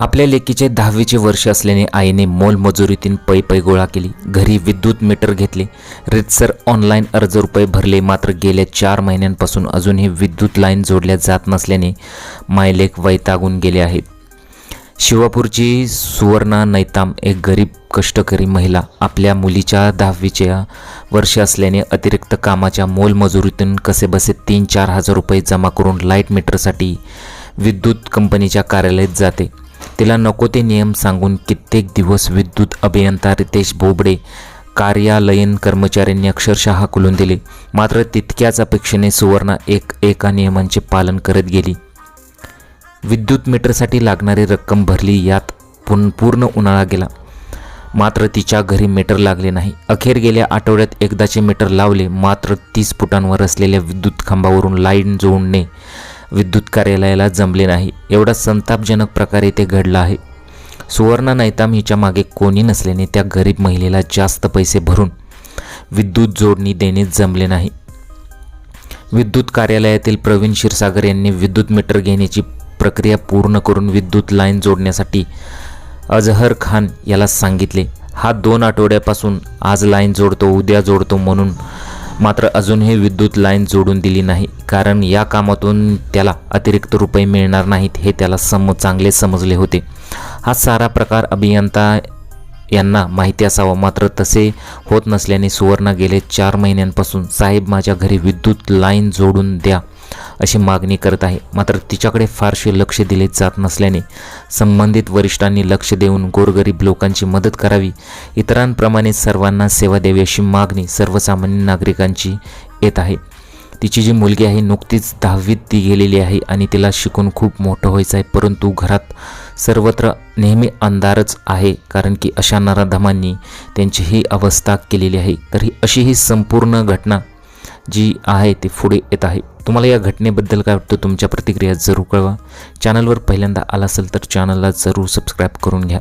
आपल्या लेकीचे दहावीचे वर्ष असल्याने आईने मोलमजुरीतून पै पै गोळा केली. घरी विद्युत मीटर घेतले. रितसर ऑनलाईन अर्ज रुपये भरले मात्र गेल्या चार महिन्यांपासून अजूनही विद्युत लाईन जोडल्या जात नसल्याने मायलेख वैतागून गेले आहेत शिवापूरची सुवर्णा नैताम एक गरीब कष्टकरी महिला आपल्या मुलीच्या दहावीच्या वर्ष असल्याने अतिरिक्त कामाच्या मोलमजुरीतून कसेबसे तीन चार हजार रुपये जमा करून लाइट मीटरसाठी विद्युत कंपनीच्या कार्यालयात जाते. तिला नको ते नियम सांगून कित्येक दिवस विद्युत अभियंता रितेश बोबडे कार्यालयीन कर्मचाऱ्यांनी अक्षरशः हाकलून दिले. मात्र तितक्याच अपेक्षेने सुवर्णा एक एका नियमांचे पालन करत गेली. विद्युत मीटरसाठी लागणारी रक्कम भरली यात पुन पूर्ण उन्हाळा गेला. मात्र तिच्या घरी मीटर लागले नाही. अखेर गेल्या आठवड्यात एकदाचे मीटर लावले मात्र तीस फुटांवर असलेल्या विद्युत खांबावरून लाईन जोडणे विद्युत कार्यालयाला जमले नाही. एवढा संतापजनक प्रकारे ते घडला आहे. सुवर्णा नैताम हिच्या मागे कोणी नसल्याने त्या गरीब महिलेला जास्त पैसे भरून विद्युत जोडणी देणे जमले नाही. विद्युत कार्यालयातील प्रवीण क्षीरसागर यांनी विद्युत मीटर घेण्याची प्रक्रिया पूर्ण करून विद्युत लाईन जोडण्यासाठी अजहर खान याला सांगितले हा दोन आठवड्यापासून आज लाईन जोडतो उद्या जोडतो म्हणून मात्र अजूनही विद्युत लाईन जोडून दिली नाही. कारण या कामातून त्याला अतिरिक्त रुपये मिळणार नाहीत हे त्याला सम चांगले समजले होते. हा सारा प्रकार अभियंता यांना माहिती असावा. मात्र तसे होत नसल्याने सुवर्ण गेले चार महिन्यांपासून. साहेब माझ्या घरी विद्युत लाईन जोडून द्या. अशी मागणी करत आहे. मात्र तिच्याकडे फारसे लक्ष दिले जात नसल्याने संबंधित वरिष्ठांनी लक्ष देऊन गोरगरीब लोकांची मदत करावी. इतरांप्रमाणे सर्वांना सेवा द्यावी अशी मागणी सर्वसामान्य नागरिकांची येत आहे. तिची जी मुलगी आहे नुकतीच दहावीत ती गेलेली आहे आणि तिला शिकून खूप मोठं व्हायचं आहे. परंतु घरात सर्वत्र नेहमी अंधारच आहे कारण की अशा नराधमांनी त्यांची ही अवस्था केलेली आहे. तर ही अशी ही संपूर्ण घटना जी आहे ती पुढे येत आहे. तुम्हाला या घटनेबद्दल काय वाटतं तुमच्या प्रतिक्रिया जरूर कळवा. चॅनलवर पहिल्यांदा आला असेल तर चॅनलला जरूर सबस्क्राईब करून घ्या.